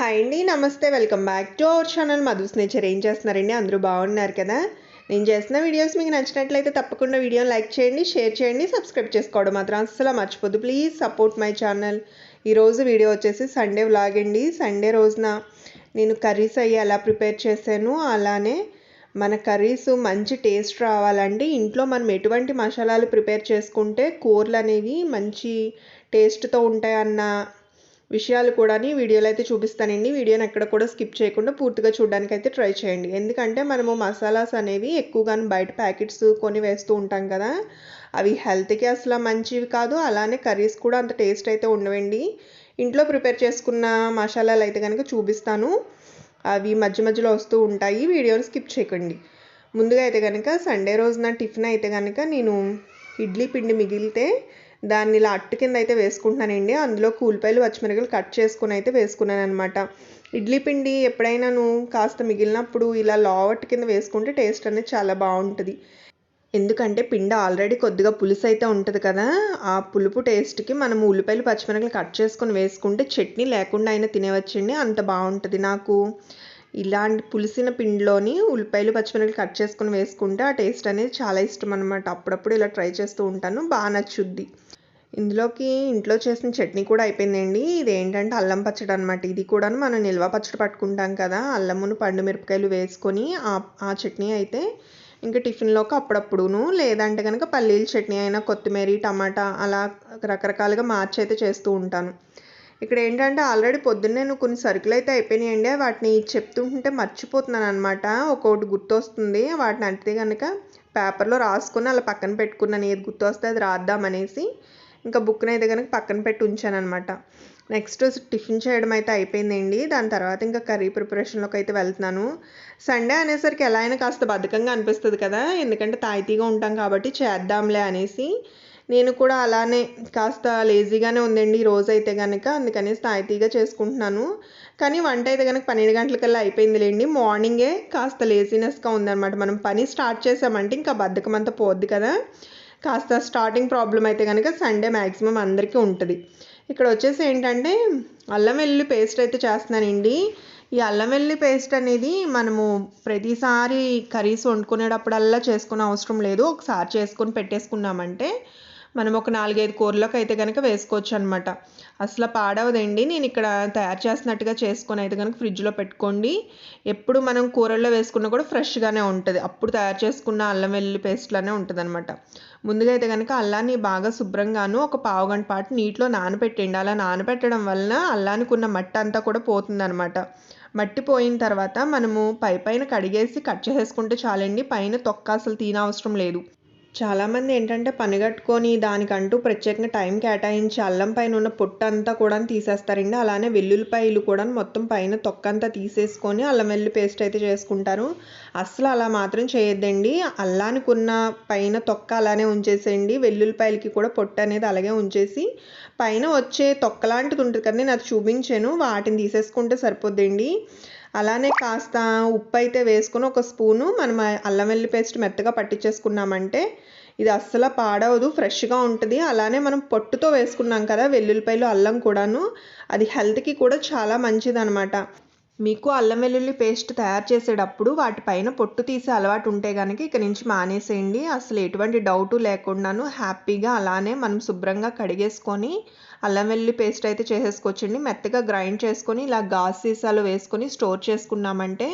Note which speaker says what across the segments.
Speaker 1: hi అండి నమస్తే welcome back to our channel Madhu's nature ఏం చేస్తున్నారండి అందరూ బాగున్నారు కదా నేను చేసిన వీడియోస్ మీకు నచ్చినట్లయితే తప్పకుండా వీడియోని లైక్ చేయండి షేర్ చేయండి సబ్స్క్రైబ్ చేసుకోవడం మాత్రం అసలు మర్చిపోద్దు ప్లీజ్ సపోర్ట్ మై ఛానల్ ఈరోజు వీడియో వచ్చేసి సండే వ్లాగ్ అండి సండే రోజున నేను కర్రీస్ అయ్యి ఎలా ప్రిపేర్ చేశాను అలానే మన కర్రీస్ మంచి టేస్ట్ రావాలండి ఇంట్లో మనం ఎటువంటి మసాలాలు ప్రిపేర్ చేసుకుంటే కూరలు అనేవి మంచి టేస్ట్తో ఉంటాయన్న విషయాలు కూడా వీడియోలో అయితే చూపిస్తానండి వీడియోని ఎక్కడ కూడా స్కిప్ చేయకుండా పూర్తిగా చూడడానికి అయితే ట్రై చేయండి ఎందుకంటే మనము మసాలాస్ అనేవి ఎక్కువగా బయట ప్యాకెట్స్ కొని వేస్తూ ఉంటాం కదా అవి హెల్త్కి అసలు మంచివి కాదు అలానే కర్రీస్ కూడా అంత టేస్ట్ అయితే ఉండవండి ఇంట్లో ప్రిపేర్ చేసుకున్న మసాలాలు అయితే కనుక చూపిస్తాను అవి మధ్య మధ్యలో వస్తూ ఉంటాయి వీడియోని స్కిప్ చేయకండి ముందుగా అయితే కనుక సండే రోజున టిఫిన్ అయితే కనుక నేను ఇడ్లీ పిండి మిగిలితే దాన్ని ఇలా అట్టు కింద అయితే వేసుకుంటున్నానండి అందులో కూలిపాయలు పచ్చిమిరకాయలు కట్ చేసుకుని అయితే వేసుకున్నాను అనమాట ఇడ్లీ పిండి ఎప్పుడైనా నువ్వు కాస్త మిగిలినప్పుడు ఇలా లోవట్ కింద వేసుకుంటే టేస్ట్ అనేది చాలా బాగుంటుంది ఎందుకంటే పిండి ఆల్రెడీ కొద్దిగా పులుసు అయితే ఉంటుంది కదా ఆ పులుపు టేస్ట్కి మనం ఉల్లిపాయలు పచ్చిమిరకాయలు కట్ చేసుకొని వేసుకుంటే చట్నీ లేకుండా అయినా తినేవచ్చండి అంత బాగుంటుంది నాకు ఇలాంటి పులిసిన పిండిలోని ఉల్లిపాయలు పచ్చిమిరకాయలు కట్ చేసుకొని వేసుకుంటే ఆ టేస్ట్ అనేది చాలా ఇష్టం అనమాట అప్పుడప్పుడు ఇలా ట్రై చేస్తూ ఉంటాను బాగా నచ్చుద్ది ఇందులోకి ఇంట్లో చేసిన చట్నీ కూడా అయిపోయిందండి ఇది ఏంటంటే అల్లం పచ్చడి అనమాట ఇది కూడా మనం నిల్వ పచ్చడి పట్టుకుంటాం కదా అల్లమును పండు మిరపకాయలు వేసుకొని ఆ చట్నీ అయితే ఇంకా టిఫిన్లోకి అప్పుడప్పుడును లేదంటే కనుక పల్లీల చట్నీ అయినా కొత్తిమీర టమాటా అలా రకరకాలుగా మార్చి అయితే చేస్తూ ఉంటాను ఇక్కడ ఏంటంటే ఆల్రెడీ పొద్దున్నే నేను కొన్ని సరుకులు అయితే అయిపోయినాయండి వాటిని చెప్తుంటే మర్చిపోతున్నాను అనమాట ఒక్కొక్కటి గుర్తొస్తుంది వాటిని అంటే కనుక పేపర్లో రాసుకొని అలా పక్కన పెట్టుకున్నాను ఏది గుర్తొస్తే అది రాద్దామనేసి ఇంకా బుక్ని అయితే కనుక పక్కన పెట్టి ఉంచాను అనమాట నెక్స్ట్ టిఫిన్ చేయడం అయితే అయిపోయిందండి దాని తర్వాత ఇంకా కర్రీ ప్రిపరేషన్లోకి అయితే వెళ్తున్నాను సండే అనేసరికి ఎలా అయినా కాస్త బద్ధకంగా అనిపిస్తుంది కదా ఎందుకంటే తాయితీగా ఉంటాం కాబట్టి చేద్దాంలే అనేసి నేను కూడా అలానే కాస్త లేజీగానే ఉందండి రోజు అయితే కనుక అందుకనేసి తాయితీగా చేసుకుంటున్నాను కానీ వంట అయితే కనుక పన్నెండు గంటలకల్లా అయిపోయిందిలేండి మార్నింగే కాస్త లేజినెస్గా ఉందన్నమాట మనం పని స్టార్ట్ చేసామంటే ఇంకా బద్ధకం అంతా పోద్ది కదా కాస్త స్టార్టింగ్ ప్రాబ్లం అయితే కనుక సండే మ్యాక్సిమం అందరికీ ఉంటుంది ఇక్కడ వచ్చేసి ఏంటంటే అల్లం వెల్లుల్లి పేస్ట్ అయితే చేస్తున్నానండి ఈ అల్లం వెల్లుల్లి పేస్ట్ అనేది మనము ప్రతిసారి కర్రీస్ వండుకునేటప్పుడల్లా చేసుకునే అవసరం లేదు ఒకసారి చేసుకొని పెట్టేసుకున్నామంటే మనం ఒక నాలుగైదు కూరలోకి అయితే కనుక వేసుకోవచ్చు అనమాట అసలు పాడవదండి నేను ఇక్కడ తయారు చేసినట్టుగా చేసుకొని అయితే కనుక ఫ్రిడ్జ్లో పెట్టుకోండి ఎప్పుడు మనం కూరల్లో వేసుకున్నా కూడా ఫ్రెష్గానే ఉంటుంది అప్పుడు తయారు చేసుకున్న అల్లం వెల్లుల్లి పేస్ట్లానే ఉంటుంది అనమాట ముందుగా అయితే కనుక అల్లాన్ని బాగా శుభ్రంగాను ఒక పావు గంట పాటు నీటిలో నానబెట్టండి అలా నానబెట్టడం వలన అల్లానికి ఉన్న మట్టి అంతా కూడా అనమాట మట్టి పోయిన తర్వాత మనము పై పైన కడిగేసి కట్ చేసేసుకుంటే చాలండి పైన తొక్క అసలు తీనవసరం లేదు చాలామంది ఏంటంటే పనిగట్టుకొని దానికంటూ ప్రత్యేకంగా టైం కేటాయించి అల్లం పైన ఉన్న పొట్టు అంతా కూడా తీసేస్తారండి అలానే వెల్లుల్లిపాయలు కూడా మొత్తం పైన తొక్కంతా తీసేసుకొని అల్లం వెల్లుల్లి పేస్ట్ అయితే చేసుకుంటారు అస్సలు అలా మాత్రం చేయొద్దండి అల్లానికి ఉన్న పైన తొక్క అలానే ఉంచేసేయండి వెల్లుల్లిపాయలకి కూడా పొట్టు అనేది అలాగే ఉంచేసి పైన వచ్చే తొక్క లాంటిది ఉంటుంది కదా నేను అది చూపించాను వాటిని తీసేసుకుంటే సరిపోద్దండి అలానే కాస్త ఉప్పు అయితే వేసుకొని ఒక స్పూను మనం అల్లం వెల్లి పేస్ట్ మెత్తగా పట్టించేసుకున్నామంటే ఇది అస్సలు పాడవదు ఫ్రెష్గా ఉంటుంది అలానే మనం పొట్టుతో వేసుకున్నాం కదా వెల్లుల్లిపాయలు అల్లం కూడాను అది హెల్త్కి కూడా చాలా మంచిది అనమాట మీకు అల్లం వెల్లుల్లి పేస్ట్ తయారు చేసేటప్పుడు వాటిపైన పొట్టు తీసే అలవాటు ఉంటే కనుక ఇక నుంచి మానేసేయండి అసలు ఎటువంటి డౌటు లేకుండాను హ్యాపీగా అలానే మనం శుభ్రంగా కడిగేసుకొని అల్లం వెల్లుల్లి పేస్ట్ అయితే చేసేసుకోవచ్చండి మెత్తగా గ్రైండ్ చేసుకొని ఇలా గాజు సీసాలు వేసుకొని స్టోర్ చేసుకున్నామంటే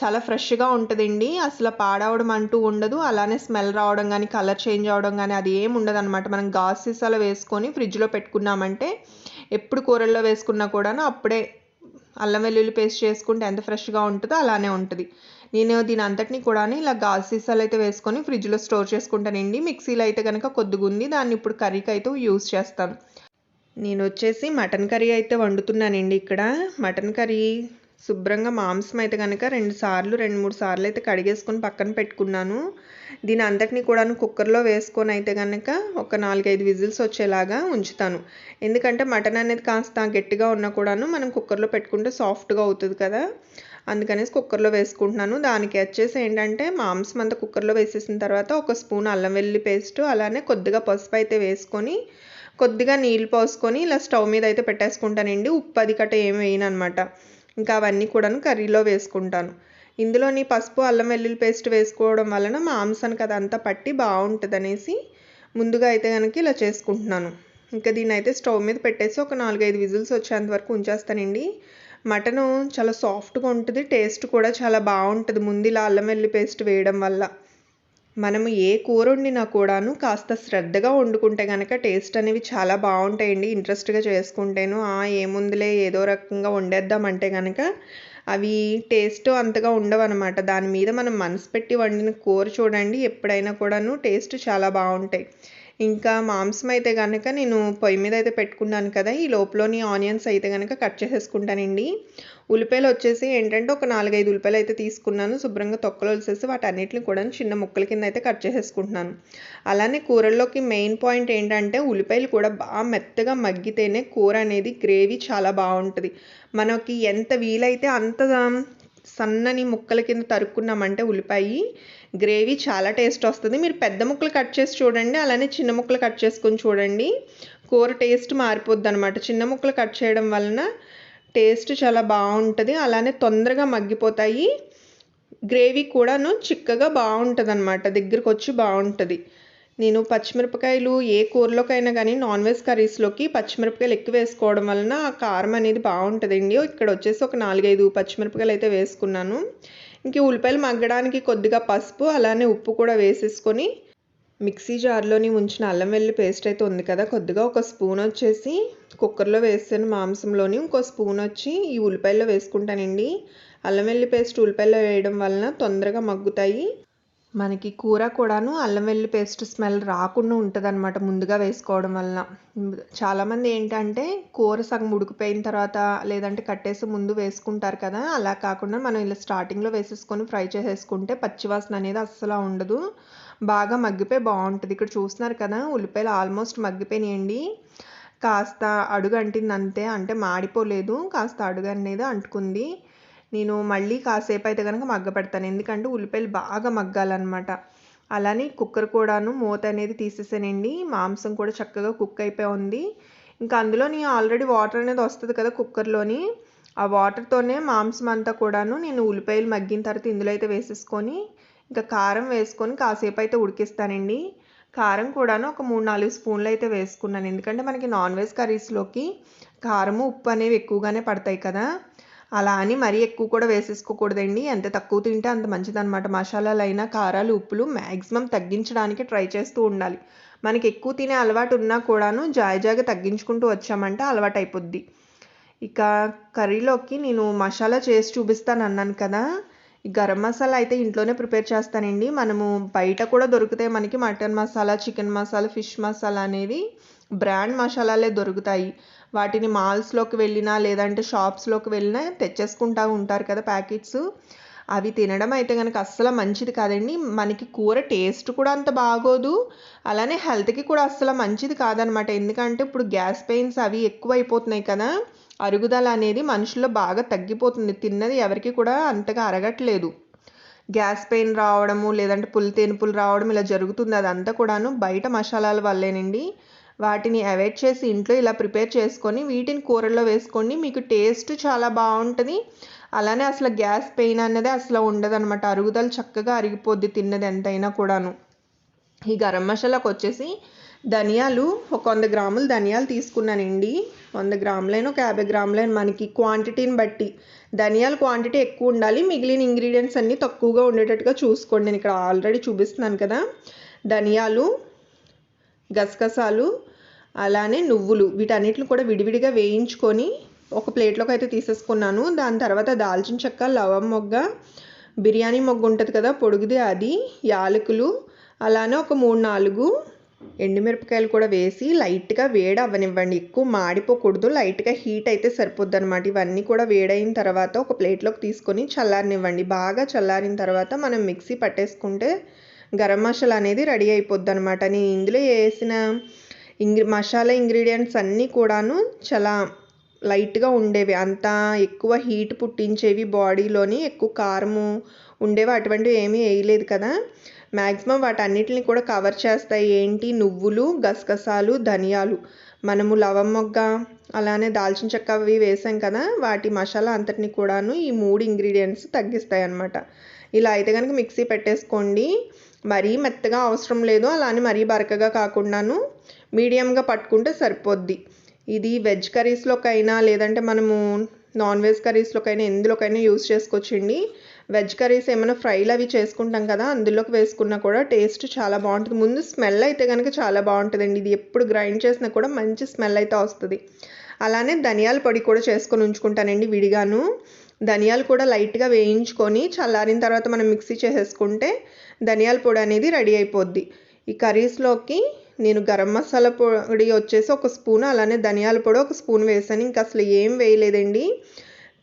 Speaker 1: చాలా ఫ్రెష్గా ఉంటుందండి అసలు పాడవడం అంటూ ఉండదు అలానే స్మెల్ రావడం కానీ కలర్ చేంజ్ అవడం కానీ అది ఏమి ఉండదు అనమాట మనం గాజు సీసాలో వేసుకొని ఫ్రిడ్జ్లో పెట్టుకున్నామంటే ఎప్పుడు కూరల్లో వేసుకున్నా కూడాను అప్పుడే అల్లం వెల్లుల్లి పేస్ట్ చేసుకుంటే ఎంత ఫ్రెష్గా ఉంటుందో అలానే ఉంటుంది నేను దీని అంతటిని కూడా ఇలా గాజు సీసాలు అయితే వేసుకొని ఫ్రిడ్జ్లో స్టోర్ చేసుకుంటానండి మిక్సీలో అయితే కనుక కొద్దిగా ఉంది దాన్ని ఇప్పుడు కర్రీకి అయితే యూజ్ చేస్తాను నేను వచ్చేసి మటన్ కర్రీ అయితే వండుతున్నానండి ఇక్కడ మటన్ కర్రీ శుభ్రంగా మాంసం అయితే కనుక రెండు సార్లు రెండు మూడు సార్లు అయితే కడిగేసుకొని పక్కన పెట్టుకున్నాను దీని అందరినీ కూడా కుక్కర్లో వేసుకొని అయితే కనుక ఒక నాలుగైదు విజిల్స్ వచ్చేలాగా ఉంచుతాను ఎందుకంటే మటన్ అనేది కాస్త గట్టిగా ఉన్నా కూడాను మనం కుక్కర్లో పెట్టుకుంటే సాఫ్ట్గా అవుతుంది కదా అందుకనేసి కుక్కర్లో వేసుకుంటున్నాను దానికి వచ్చేసి ఏంటంటే మాంసం అంతా కుక్కర్లో వేసేసిన తర్వాత ఒక స్పూన్ అల్లం వెల్లి పేస్ట్ అలానే కొద్దిగా పసుపు అయితే వేసుకొని కొద్దిగా నీళ్ళు పోసుకొని ఇలా స్టవ్ మీద అయితే పెట్టేసుకుంటానండి ఉప్పు అది కట్ట ఏమి వేయను అనమాట ఇంకా అవన్నీ కూడాను కర్రీలో వేసుకుంటాను ఇందులోని పసుపు అల్లం వెల్లుల్లి పేస్ట్ వేసుకోవడం వలన మాంసానికి అంతా పట్టి బాగుంటుందనేసి ముందుగా అయితే కనుక ఇలా చేసుకుంటున్నాను ఇంకా దీన్ని అయితే స్టవ్ మీద పెట్టేసి ఒక నాలుగైదు విజిల్స్ వచ్చేంత వరకు ఉంచేస్తానండి మటను చాలా సాఫ్ట్గా ఉంటుంది టేస్ట్ కూడా చాలా బాగుంటుంది ముందు ఇలా అల్లం వెల్లుల్లి పేస్ట్ వేయడం వల్ల మనము ఏ కూర వండినా కూడాను కాస్త శ్రద్ధగా వండుకుంటే కనుక టేస్ట్ అనేవి చాలా బాగుంటాయండి ఇంట్రెస్ట్గా చేసుకుంటేను ఏముందిలే ఏదో రకంగా వండేద్దామంటే కనుక అవి టేస్ట్ అంతగా ఉండవు అనమాట దాని మీద మనం మనసు పెట్టి వండిన కూర చూడండి ఎప్పుడైనా కూడాను టేస్ట్ చాలా బాగుంటాయి ఇంకా మాంసం అయితే కనుక నేను పొయ్యి మీద అయితే పెట్టుకున్నాను కదా ఈ లోపలని ఆనియన్స్ అయితే కనుక కట్ చేసేసుకుంటానండి ఉల్లిపాయలు వచ్చేసి ఏంటంటే ఒక నాలుగైదు ఉల్లిపాయలు అయితే తీసుకున్నాను శుభ్రంగా తొక్కలు వాటి వాటన్నిటిని కూడా చిన్న ముక్కల కింద అయితే కట్ చేసేసుకుంటున్నాను అలానే కూరల్లోకి మెయిన్ పాయింట్ ఏంటంటే ఉల్లిపాయలు కూడా బాగా మెత్తగా మగ్గితేనే కూర అనేది గ్రేవీ చాలా బాగుంటుంది మనకి ఎంత వీలైతే అంత సన్నని ముక్కల కింద తరుక్కున్నామంటే ఉల్లిపాయ గ్రేవీ చాలా టేస్ట్ వస్తుంది మీరు పెద్ద ముక్కలు కట్ చేసి చూడండి అలానే చిన్న ముక్కలు కట్ చేసుకొని చూడండి కూర టేస్ట్ మారిపోద్ది అనమాట చిన్న ముక్కలు కట్ చేయడం వలన టేస్ట్ చాలా బాగుంటుంది అలానే తొందరగా మగ్గిపోతాయి గ్రేవీ కూడాను చిక్కగా బాగుంటుంది అనమాట దగ్గరికి వచ్చి బాగుంటుంది నేను పచ్చిమిరపకాయలు ఏ కూరలోకైనా కానీ నాన్ వెజ్ కర్రీస్లోకి పచ్చిమిరపకాయలు ఎక్కువ వేసుకోవడం వలన ఆ కారం అనేది బాగుంటుందండి ఇక్కడ వచ్చేసి ఒక నాలుగైదు పచ్చిమిరపకాయలు అయితే వేసుకున్నాను ఇంక ఉల్లిపాయలు మగ్గడానికి కొద్దిగా పసుపు అలానే ఉప్పు కూడా వేసేసుకొని మిక్సీ జార్లోని ఉంచిన అల్లం వెల్లి పేస్ట్ అయితే ఉంది కదా కొద్దిగా ఒక స్పూన్ వచ్చేసి కుక్కర్లో వేసిన మాంసంలోని ఇంకో స్పూన్ వచ్చి ఈ ఉల్లిపాయల్లో వేసుకుంటానండి అల్లం వెల్లి పేస్ట్ ఉల్లిపాయల్లో వేయడం వలన తొందరగా మగ్గుతాయి మనకి కూర కూడాను అల్లం వెల్లి పేస్ట్ స్మెల్ రాకుండా ఉంటుంది అనమాట ముందుగా వేసుకోవడం వలన చాలామంది ఏంటంటే కూర సగం ఉడికిపోయిన తర్వాత లేదంటే కట్టేసి ముందు వేసుకుంటారు కదా అలా కాకుండా మనం ఇలా స్టార్టింగ్లో వేసేసుకొని ఫ్రై చేసేసుకుంటే పచ్చివాసన అనేది అస్సలు ఉండదు బాగా మగ్గిపోయి బాగుంటుంది ఇక్కడ చూస్తున్నారు కదా ఉల్లిపాయలు ఆల్మోస్ట్ మగ్గిపోయినాయండి కాస్త అడుగు అంటింది అంతే అంటే మాడిపోలేదు కాస్త అడుగు అనేది అంటుకుంది నేను మళ్ళీ కాసేపు అయితే కనుక మగ్గపెడతాను ఎందుకంటే ఉల్లిపాయలు బాగా మగ్గాలన్నమాట అలానే కుక్కర్ కూడాను మూత అనేది తీసేసానండి మాంసం కూడా చక్కగా కుక్ అయిపోయి ఉంది ఇంకా అందులో నేను ఆల్రెడీ వాటర్ అనేది వస్తుంది కదా కుక్కర్లోని ఆ వాటర్తోనే మాంసం అంతా కూడాను నేను ఉల్లిపాయలు మగ్గిన తర్వాత ఇందులో అయితే వేసేసుకొని ఇంకా కారం వేసుకొని కాసేపు అయితే ఉడికిస్తానండి కారం కూడాను ఒక మూడు నాలుగు స్పూన్లు అయితే వేసుకున్నాను ఎందుకంటే మనకి నాన్ వెజ్ కర్రీస్లోకి కారము ఉప్పు అనేవి ఎక్కువగానే పడతాయి కదా అలా అని మరీ ఎక్కువ కూడా వేసేసుకోకూడదండి ఎంత తక్కువ తింటే అంత అనమాట మసాలాలు అయినా కారాలు ఉప్పులు మ్యాక్సిమం తగ్గించడానికి ట్రై చేస్తూ ఉండాలి మనకి ఎక్కువ తినే అలవాటు ఉన్నా కూడాను జాయిజాగా తగ్గించుకుంటూ వచ్చామంటే అలవాటు అయిపోద్ది ఇక కర్రీలోకి నేను మసాలా చేసి చూపిస్తాను అన్నాను కదా ఈ గరం మసాలా అయితే ఇంట్లోనే ప్రిపేర్ చేస్తానండి మనము బయట కూడా దొరుకుతాయి మనకి mutton masala chicken masala fish masala అనేవి బ్రాండ్ మసాలాలే దొరుకుతాయి వాటిని మాల్స్లోకి వెళ్ళినా లేదంటే షాప్స్లోకి వెళ్ళినా తెచ్చేసుకుంటూ ఉంటారు కదా ప్యాకెట్స్ అవి తినడం అయితే కనుక అస్సలు మంచిది కాదండి మనకి కూర టేస్ట్ కూడా అంత బాగోదు అలానే హెల్త్కి కూడా అస్సలు మంచిది కాదనమాట ఎందుకంటే ఇప్పుడు గ్యాస్ పెయిన్స్ అవి ఎక్కువ అయిపోతున్నాయి కదా అరుగుదల అనేది మనుషుల్లో బాగా తగ్గిపోతుంది తిన్నది ఎవరికి కూడా అంతగా అరగట్లేదు గ్యాస్ పెయిన్ రావడము లేదంటే పులి తేనుపులు రావడం ఇలా జరుగుతుంది అదంతా కూడాను బయట మసాలాల వల్లేనండి వాటిని అవాయిడ్ చేసి ఇంట్లో ఇలా ప్రిపేర్ చేసుకొని వీటిని కూరల్లో వేసుకోండి మీకు టేస్ట్ చాలా బాగుంటుంది అలానే అసలు గ్యాస్ పెయిన్ అనేది అసలు ఉండదన్నమాట అరుగుదల చక్కగా అరిగిపోద్ది తిన్నది ఎంతైనా కూడాను ఈ గరం మసాలాకు వచ్చేసి ధనియాలు ఒక వంద గ్రాములు ధనియాలు తీసుకున్నానండి వంద గ్రాములైన ఒక యాభై గ్రాములైన మనకి క్వాంటిటీని బట్టి ధనియాల క్వాంటిటీ ఎక్కువ ఉండాలి మిగిలిన ఇంగ్రీడియంట్స్ అన్నీ తక్కువగా ఉండేటట్టుగా చూసుకోండి నేను ఇక్కడ ఆల్రెడీ చూపిస్తున్నాను కదా ధనియాలు గసగసాలు అలానే నువ్వులు వీటన్నిటిని కూడా విడివిడిగా వేయించుకొని ఒక ప్లేట్లోకి అయితే తీసేసుకున్నాను దాని తర్వాత దాల్చిన చెక్క లవం మొగ్గ బిర్యానీ మొగ్గ ఉంటుంది కదా పొడుగుది అది యాలకులు అలానే ఒక మూడు నాలుగు ఎండుమిరపకాయలు కూడా వేసి లైట్గా వేడి అవ్వనివ్వండి ఎక్కువ మాడిపోకూడదు లైట్గా హీట్ అయితే సరిపోద్ది అనమాట ఇవన్నీ కూడా వేడైన తర్వాత ఒక ప్లేట్లోకి తీసుకొని చల్లారనివ్వండి బాగా చల్లారిన తర్వాత మనం మిక్సీ పట్టేసుకుంటే గరం మసాలా అనేది రెడీ అయిపోద్ది అనమాట నేను ఇందులో వేసిన ఇంగ్రి మసాలా ఇంగ్రీడియంట్స్ అన్నీ కూడాను చాలా లైట్గా ఉండేవి అంత ఎక్కువ హీట్ పుట్టించేవి బాడీలోని ఎక్కువ కారము ఉండేవి అటువంటివి ఏమీ వేయలేదు కదా మ్యాక్సిమం వాటన్నిటిని కూడా కవర్ చేస్తాయి ఏంటి నువ్వులు గసగసాలు ధనియాలు మనము లవం మొగ్గ అలానే దాల్చిన చెక్క అవి వేసాం కదా వాటి మసాలా అంతటిని కూడాను ఈ మూడు ఇంగ్రీడియంట్స్ తగ్గిస్తాయి అన్నమాట ఇలా అయితే కనుక మిక్సీ పెట్టేసుకోండి మరీ మెత్తగా అవసరం లేదు అలానే మరీ బరకగా కాకుండాను మీడియంగా పట్టుకుంటే సరిపోద్ది ఇది వెజ్ కర్రీస్లోకైనా లేదంటే మనము నాన్ వెజ్ కర్రీస్లోకైనా ఎందులోకైనా యూస్ చేసుకోవచ్చండి వెజ్ కర్రీస్ ఏమైనా ఫ్రైలు అవి చేసుకుంటాం కదా అందులోకి వేసుకున్నా కూడా టేస్ట్ చాలా బాగుంటుంది ముందు స్మెల్ అయితే కనుక చాలా బాగుంటుందండి ఇది ఎప్పుడు గ్రైండ్ చేసినా కూడా మంచి స్మెల్ అయితే వస్తుంది అలానే ధనియాల పొడి కూడా చేసుకొని ఉంచుకుంటానండి విడిగాను ధనియాలు కూడా లైట్గా వేయించుకొని చల్లారిన తర్వాత మనం మిక్సీ చేసేసుకుంటే ధనియాల పొడి అనేది రెడీ అయిపోద్ది ఈ కర్రీస్లోకి నేను గరం మసాలా పొడి వచ్చేసి ఒక స్పూన్ అలానే ధనియాల పొడి ఒక స్పూన్ వేసాను ఇంకా అసలు ఏం వేయలేదండి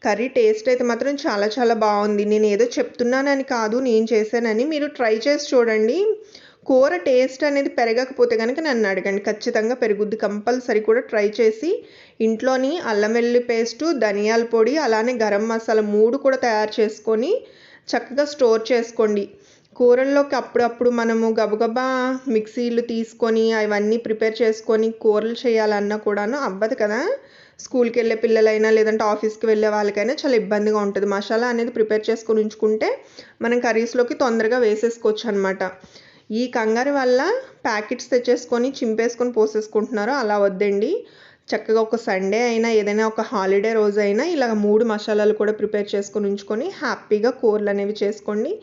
Speaker 1: కర్రీ టేస్ట్ అయితే మాత్రం చాలా చాలా బాగుంది నేను ఏదో చెప్తున్నానని కాదు నేను చేశానని మీరు ట్రై చేసి చూడండి కూర టేస్ట్ అనేది పెరగకపోతే కనుక నన్ను అడగండి ఖచ్చితంగా పెరుగుద్ది కంపల్సరీ కూడా ట్రై చేసి ఇంట్లోని అల్లం వెల్లుల్లి పేస్టు ధనియాల పొడి అలానే గరం మసాలా మూడు కూడా తయారు చేసుకొని చక్కగా స్టోర్ చేసుకోండి కూరల్లోకి అప్పుడప్పుడు మనము గబగబా మిక్సీలు తీసుకొని అవన్నీ ప్రిపేర్ చేసుకొని కూరలు చేయాలన్నా కూడాను అవ్వదు కదా స్కూల్కి వెళ్ళే పిల్లలైనా లేదంటే ఆఫీస్కి వెళ్ళే వాళ్ళకైనా చాలా ఇబ్బందిగా ఉంటుంది మసాలా అనేది ప్రిపేర్ చేసుకుని ఉంచుకుంటే మనం కర్రీస్లోకి తొందరగా వేసేసుకోవచ్చు అనమాట ఈ కంగారు వల్ల ప్యాకెట్స్ తెచ్చేసుకొని చింపేసుకొని పోసేసుకుంటున్నారు అలా వద్దండి చక్కగా ఒక సండే అయినా ఏదైనా ఒక హాలిడే రోజు అయినా ఇలా మూడు మసాలాలు కూడా ప్రిపేర్ చేసుకొని ఉంచుకొని హ్యాపీగా కూరలు అనేవి చేసుకోండి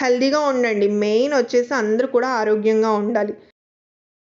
Speaker 1: హెల్దీగా ఉండండి మెయిన్ వచ్చేసి అందరూ కూడా ఆరోగ్యంగా ఉండాలి